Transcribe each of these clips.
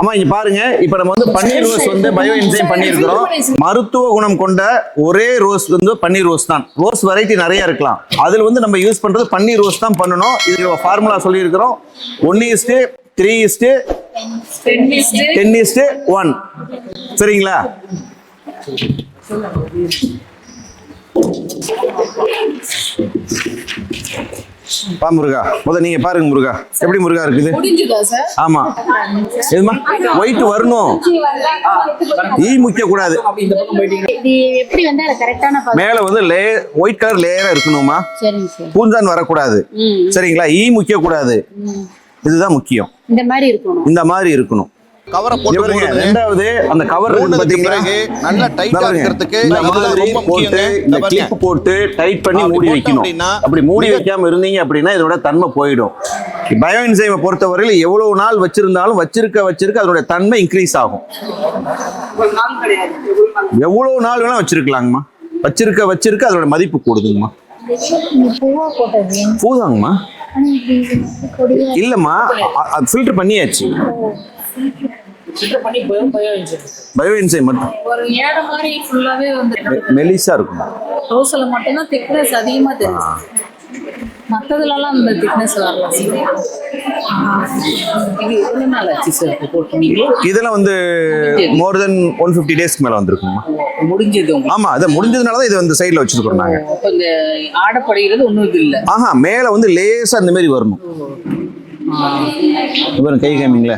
அம்மா இங்க பாருங்க. இப்ப நம்ம வந்து பன்னீர் ரோஸ் வந்து பயோ என்சைம் பண்ணியிருக்கிறோம். மருத்துவ குணம் கொண்ட ஒரே ரோஸ் வந்து பன்னீர் ரோஸ் தான். ரோஸ் வெரைட்டி நிறைய இருக்கலாம். அதுல வந்து நம்ம யூஸ் பண்றது பன்னீர் ரோஸ் தான் பண்ணணும். இதுக்கு ஃபார்முலா சொல்லியிருக்கிறோம். ஒன்னு is to three is to ten is to one சரிங்களா? பா முருகா. முத நீங்க பாருங்க முருகா. எப்படி முருகா இருக்குது? ஆமா. எதுமா ஒயிட் வரணும். ஈ முக்கிய கூடாது மேல வந்து லே ஒயிட் கலர் லேயரா இருக்கணுமா பூஞ்சான் வரக்கூடாது. சரிங்களா? ஈ முக்கிய கூடாது ம். இதுதான் முக்கியம். இந்த மாதிரி இருக்கணும். இந்த மாதிரி இருக்கணும். கவரை போட்டு. ரெண்டாவது அந்த கவர் பிறகு நல்லா டைட்டா இருக்கிறதுக்கு இந்த மாதிரி போட்டு. இந்த. கிளிப் போட்டு டைட் பண்ணி மூடி வைக்கணும். அப்படின்னா அப்படி மூடி வைக்காம இருந்தீங்க அப்படின்னா இதோட தன்மை போயிடும். பயோ என்சைமை பொறுத்தவரையில் எவ்வளவு நாள் வச்சிருந்தாலும் வச்சிருக்க வச்சிருக்க அதோட தன்மை இன்க்ரீஸ் ஆகும். எவ்வளவு நாள் வேணா வச்சிருக்கலாங்கம்மா. வச்சிருக்க வச்சிருக்க அதோட மதிப்பு கூடுதுங்கம்மா. பூதாங்கம்மா. இல்லம்மா ஃபில்டர் பண்ணியாச்சு. பயோ என்சைம் மட்டும். ஒரு ஏடை மாதிரி ஃபுல்லாவே வந்து மெலிசா இருக்கும். ரோஸ்ல மட்டும்தான் திக்னஸ் அதிகமா தெரியுது. மத்ததுலலாம் அந்த திக்னஸ் வரல. இது எவ்வளவு நாள் ஆச்சு சார் இப்போ போட்டு நீங்க இதெல்லாம் வந்து மோர் தென் ஒன் ஃபிஃப்டி டேஸ்க்கு மேல வந்திருக்குமா முடிஞ்சது ஆமா அது முடிஞ்சதுனால தான் இது வந்து சைடுல வச்சிருக்கோம் இந்த ஆடப்படுகிறது ஒண்ணும் இது இல்ல. ஆஹா மேல வந்து லேசா இந்த மாதிரி வரணும். இவரும் கை காமிங்களே.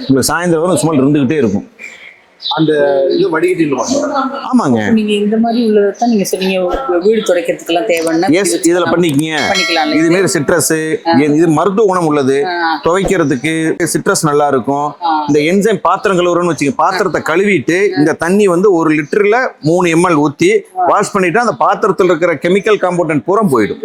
உங்களுக்கு சாயந்தரம் வரும் சும்மா இருந்துகிட்டே இருக்கும். அந்த இது வடிகட்டிடுவாங்க ஆமாங்க. நீங்க இந்த மாதிரி உள்ளதான் நீங்க சொன்னீங்க வீடு துடைக்கிறதுக்கெல்லாம் தேவைன்னா எஸ் இதுல பண்ணிக்கங்க. பண்ணிக்கலாம் இது மாரி சிட்ரஸ் இது மருத்துவ குணம் உள்ளது. துவைக்கிறதுக்கு சிட்ரஸ் நல்லா இருக்கும். இந்த என்சைம் பாத்திரம் கழுவுறோம்னு வச்சுக்க பாத்திரத்தை கழுவிட்டு இந்த தண்ணி வந்து ஒரு லிட்டர்ல மூணு எம்எல் ஊத்தி வாஷ் பண்ணிட்டா அந்த பாத்திரத்தில் இருக்கிற கெமிக்கல் காம்பவுண்ட் பூரா போயிடும்.